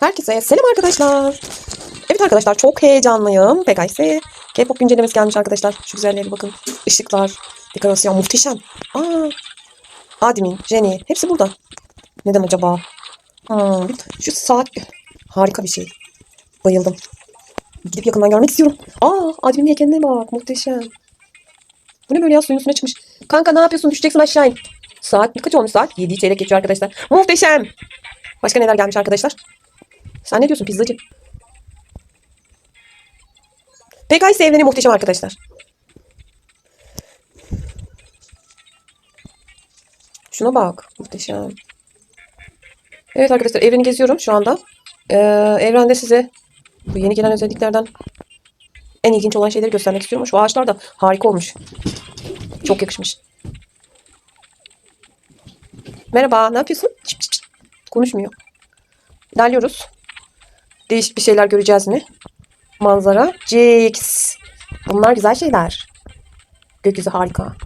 Herkese selam arkadaşlar. Evet arkadaşlar çok heyecanlıyım. PKS K-pop güncellemesi gelmiş arkadaşlar. Şu güzelliğe bakın. Işıklar, dekorasyon muhteşem. Aa, Admin, Jenny hepsi burada. Neden acaba? Hmm, şu saat harika bir şey. Bayıldım. Gidip yakından görmek istiyorum. Aa, Admin'in heykeline bak. Muhteşem. Bu ne böyle ya suyun üstüne çıkmış. Kanka ne yapıyorsun? Düşeceksin aşağı in. Saat kaç olmuş saat? 7 çeyrek geçiyor arkadaşlar. Muhteşem. Başka neler gelmiş arkadaşlar? Sen ne diyorsun pizzacı? PKS evreni muhteşem arkadaşlar. Şuna bak. Muhteşem. Evet arkadaşlar evreni geziyorum şu anda. Ee, evrende size bu yeni gelen özelliklerden en ilginç olan şeyleri göstermek istiyorum. Şu ağaçlar da harika olmuş. Çok yakışmış. Merhaba, ne yapıyorsun? Çıt çıt çıt. Konuşmuyor. İlerliyoruz. Değişik bir şeyler göreceğiz mi? Manzara. Jigs. Bunlar güzel şeyler. Gökyüzü harika.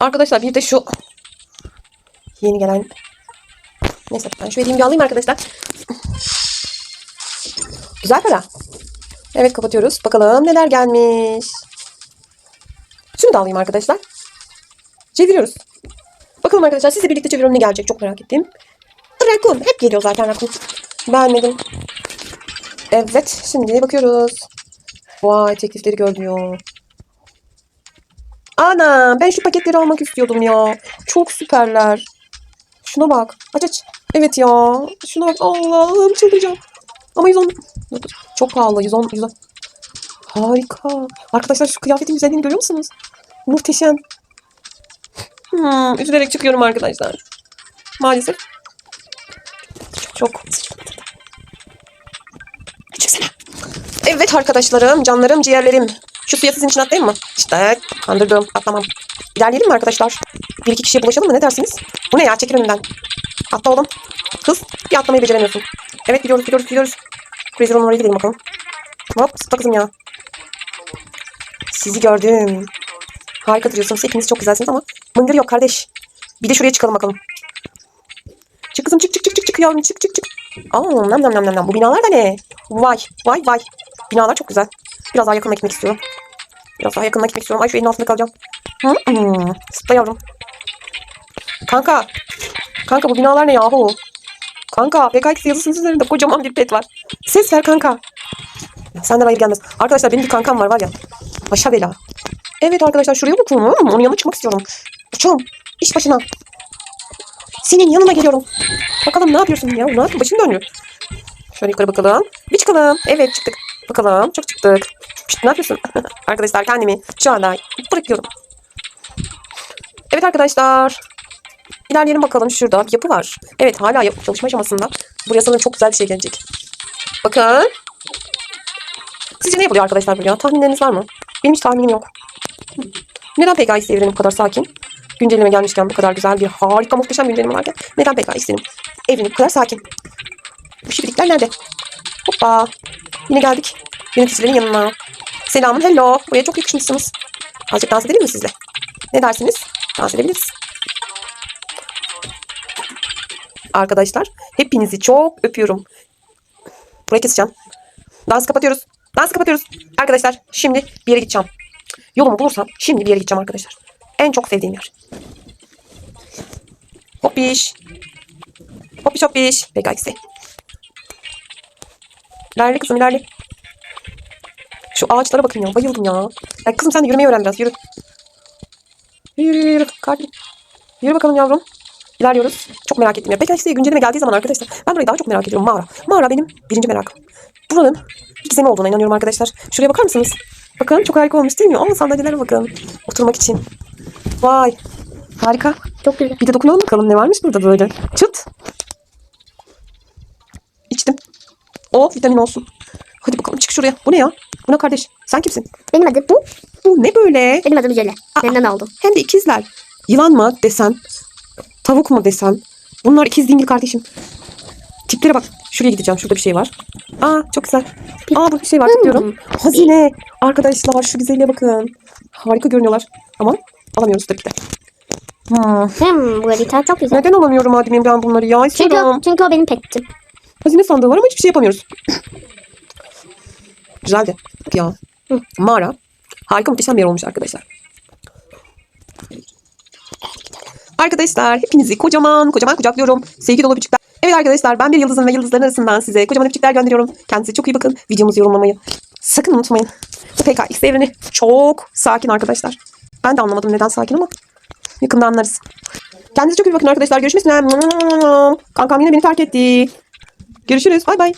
Arkadaşlar bir de şu yeni gelen Neyse ben şu hediyemi alayım arkadaşlar. Güzel para. Evet kapatıyoruz. Bakalım neler gelmiş. Şunu da alayım arkadaşlar. Çeviriyoruz. Bakalım arkadaşlar sizle birlikte çeviriyorum ne gelecek çok merak ettim. Rakun. Hep geliyor zaten rakun. Beğenmedim. Evet şimdi bakıyoruz. Vay teklifleri gör diyor. Ana ben şu paketleri almak istiyordum ya. Çok süperler. Şuna bak. Aç aç. Evet ya. Şuna bak. Allah'ım çıldıracağım. Ama 110. Çok pahalı. 110. 110. Harika. Arkadaşlar şu kıyafetin güzelliğini görüyor musunuz? Muhteşem. Hmm, üzülerek çıkıyorum arkadaşlar. Maalesef. Çok. Evet arkadaşlarım, canlarım, ciğerlerim. Şu suya sizin için atlayayım mı? İşte kandırdım. Atlamam. İlerleyelim mi arkadaşlar? Bir iki kişiye bulaşalım mı? Ne dersiniz? Bu ne ya? Çekil önümden. Atla oğlum. Kız bir atlamayı beceremiyorsun. Evet gidiyoruz gidiyoruz gidiyoruz. Crazy oraya gidelim bakalım. Hop zıpla kızım ya. Sizi gördüm. Harika duruyorsunuz. Hepiniz çok güzelsiniz ama mıngır yok kardeş. Bir de şuraya çıkalım bakalım. Çık kızım çık çık çık çık çık yavrum çık çık çık. Aa nam nam nam nam nam. Bu binalar da ne? Vay vay vay. Binalar çok güzel. Biraz daha yakına gitmek istiyorum. Biraz daha yakına gitmek istiyorum. Ay şu elin altında kalacağım. Zıpla yavrum. Kanka. Kanka bu binalar ne yahu? Kanka PKX yazısının üzerinde kocaman bir pet var. Ses ver kanka. Senden hayır gelmez. Arkadaşlar benim bir kankam var var ya. Başa bela. Evet arkadaşlar şuraya bakın. Hmm, onun yanına çıkmak istiyorum. Uçum. iş başına. Senin yanına geliyorum. Bakalım ne yapıyorsun ya? Ne yapıyorsun? Başın dönüyor. Şöyle yukarı bakalım. Bir çıkalım. Evet çıktık. Bakalım. Çok çıktık. Şşt, ne yapıyorsun? arkadaşlar kendimi şu anda bırakıyorum. Evet arkadaşlar. İlerleyelim bakalım. Şurada yapı var. Evet hala yapı çalışma aşamasında. Buraya sanırım çok güzel bir şey gelecek. Bakın. Sizce ne yapılıyor arkadaşlar buraya? Tahminleriniz var mı? Benim hiç tahminim yok. Neden PKX evreni bu kadar sakin? Güncelleme gelmişken bu kadar güzel bir harika muhteşem güncelleme varken neden PKX'in evreni bu kadar sakin? Bu şifrelikler nerede? Hoppa. Yine geldik. Yöneticilerin yanına. Selamın hello. Buraya çok yakışmışsınız. Azıcık dans edelim mi sizle? Ne dersiniz? Dans edebiliriz. Arkadaşlar hepinizi çok öpüyorum. Burayı keseceğim. Dans kapatıyoruz. Dans kapatıyoruz. Arkadaşlar şimdi bir yere gideceğim. Yolumu bulursam şimdi bir yere gideceğim arkadaşlar. En çok sevdiğim yer. Hoppiş. Hoppiş hoppiş. PKX'i. İlerle kızım ilerle. Şu ağaçlara bakın ya. Bayıldım ya. ya kızım sen de yürümeyi öğren biraz. Yürü. Yürü yürü yürü. Kalbim. Yürü bakalım yavrum. İlerliyoruz. Çok merak ettim ya. PKX'ye güncelleme geldiği zaman arkadaşlar ben burayı daha çok merak ediyorum. Mağara. Mağara benim birinci merakım. Buranın bir gizemi olduğuna inanıyorum arkadaşlar. Şuraya bakar mısınız? Bakın çok harika olmuş değil mi? Ama sandalyelere bakın. Oturmak için. Vay. Harika. Çok güzel. Bir de dokunalım bakalım ne varmış burada böyle. Çıt. O vitamin olsun. Hadi bakalım çık şuraya. Bu ne ya? Bu ne kardeş? Sen kimsin? Benim adım bu. Bu ne böyle? Benim adım Jöle. Senden aldım. Hem de ikizler. Yılan mı desen? Tavuk mu desen? Bunlar ikiz dingil kardeşim. Tiplere bak. Şuraya gideceğim. Şurada bir şey var. Aa çok güzel. Aa burada bir şey var. Tıklıyorum. Hazine. Arkadaşlar şu güzelliğe bakın. Harika görünüyorlar. Ama alamıyoruz tabii ki de. Hmm. Hmm, bu harita çok güzel. Neden alamıyorum Adem'im ben bunları ya? Çünkü, İstiyorum. çünkü o benim petim. Hazine sandığı var ama hiçbir şey yapamıyoruz. Güzeldi. Bak ya. Hı, Mağara. Harika muhteşem bir yer olmuş arkadaşlar. Arkadaşlar hepinizi kocaman kocaman kucaklıyorum. Sevgi dolu öpücükler. Evet arkadaşlar ben bir yıldızın ve yıldızların arasından size kocaman öpücükler gönderiyorum. Kendinize çok iyi bakın. Videomuzu yorumlamayı sakın unutmayın. Bu PKX evreni çok sakin arkadaşlar. Ben de anlamadım neden sakin ama yakında anlarız. Kendinize çok iyi bakın arkadaşlar. Görüşmek üzere. Kankam yine beni terk etti. Görüşürüz. Bay bay.